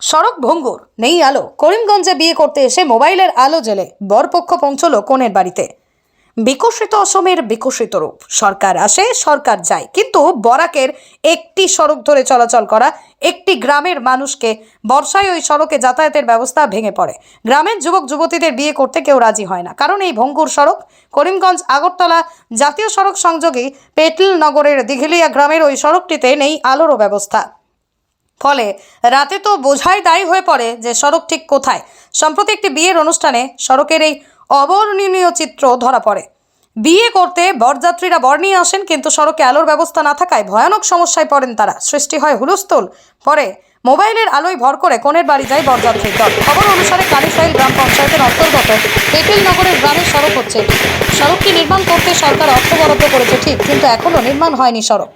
সড়ক ভঙ্গুর, নেই আলো। করিমগঞ্জে বিয়ে করতে এসে মোবাইলের আলো জেলে বরপক্ষ পৌঁছল কনের বাড়িতে। বিকশিত অসমের বিকশিত রূপ, সরকার আসে, সরকার যায়। কিন্তু বরাকের একটি সড়ক ধরে চলাচল করা, একটি গ্রামের মানুষকে বর্ষায় ওই সড়কে যাতায়াতের ব্যবস্থা ভেঙে পড়ে। গ্রামের যুবক, যুবতীদের বিয়ে করতে কেউ রাজি হয় না। কারণ এই ভঙ্গুর সড়ক, করিমগঞ্জ আগরতলা জাতীয় সড়ক সংযোগী পেটল নগরের দিঘিলিয়া গ্রামের ওই সড়কটিতে নেই আলোরও ব্যবস্থা। ফলে রাতে তো বোঝাই দায়ী হয়ে পড়ে যে সড়ক ঠিক কোথায়। সম্প্রতি একটি বিয়ের অনুষ্ঠানে সড়কের এই অবর্ণনীয় চিত্র ধরা পড়ে। বিয়ে করতে বরযাত্রীরা বর নিয়ে আসেন, কিন্তু সড়কে আলোর ব্যবস্থা না থাকায় ভয়ানক সমস্যায় পড়েন তারা। সৃষ্টি হয় হুলস্থুল। পরে মোবাইলের আলোয় ভর করে কোণের বাড়ি যায় বরযাত্রীর দল। খবর অনুসারে কালীসাইল গ্রাম পঞ্চায়েতের অন্তর্গত পেটেল নগরের গ্রামের সড়ক হচ্ছে। সড়কটি নির্মাণ করতে সরকার অর্থ বরাদ্দ করেছে ঠিক, কিন্তু এখনও নির্মাণ হয়নি সড়ক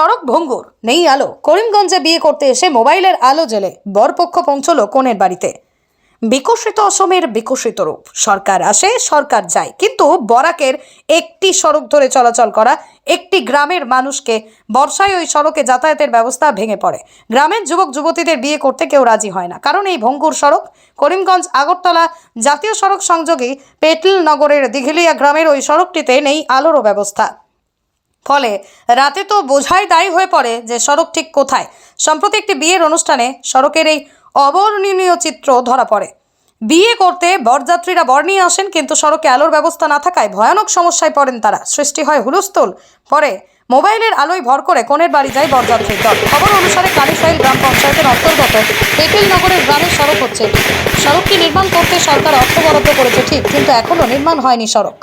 সড়ক ভঙ্গুর, নেই আলো। করিমগঞ্জে বিয়ে করতে এসে মোবাইলের আলো জেলে বরপক্ষ পৌঁছল কনের বাড়িতে। বিকশিত অসমের বিকশিত রূপ, সরকার আসে, সরকার যায়। কিন্তু বরাকের একটি সড়ক ধরে চলাচল করা, একটি গ্রামের মানুষকে বর্ষায় ওই সড়কে যাতায়াতের ব্যবস্থা ভেঙে পড়ে। গ্রামের যুবক, যুবতীদের বিয়ে করতে কেউ রাজি হয় না। কারণ এই ভঙ্গুর সড়ক, করিমগঞ্জ, আগরতলা জাতীয় সড়ক সংযোগী পেটল নগরের দিঘিলিয়া গ্রামের ওই সড়কটিতে নেই আলোরও ব্যবস্থা। ফলে রাতে তো বোঝাই দায়ী হয়ে পড়ে যে সড়ক ঠিক কোথায়। সম্প্রতি একটি বিয়ের অনুষ্ঠানে সড়কের এই অবর্ণনীয় চিত্র ধরা পড়ে। বিয়ে করতে বরযাত্রীরা বর নিয়ে আসেন, কিন্তু সড়কে আলোর ব্যবস্থা না থাকায় ভয়ানক সমস্যায় পড়েন তারা। সৃষ্টি হয় হুলস্থুল। পরে মোবাইলের আলোয় ভর করে কোণের বাড়ি যায় বরযাত্রীর দল। খবর অনুসারে কালীসাইল গ্রাম পঞ্চায়েতের অন্তর্গত পেটেল নগরের গ্রামের সড়ক হচ্ছে। সড়কটি নির্মাণ করতে সরকার অর্থ বরাদ্দ করেছে ঠিক, কিন্তু এখনও নির্মাণ হয়নি সড়ক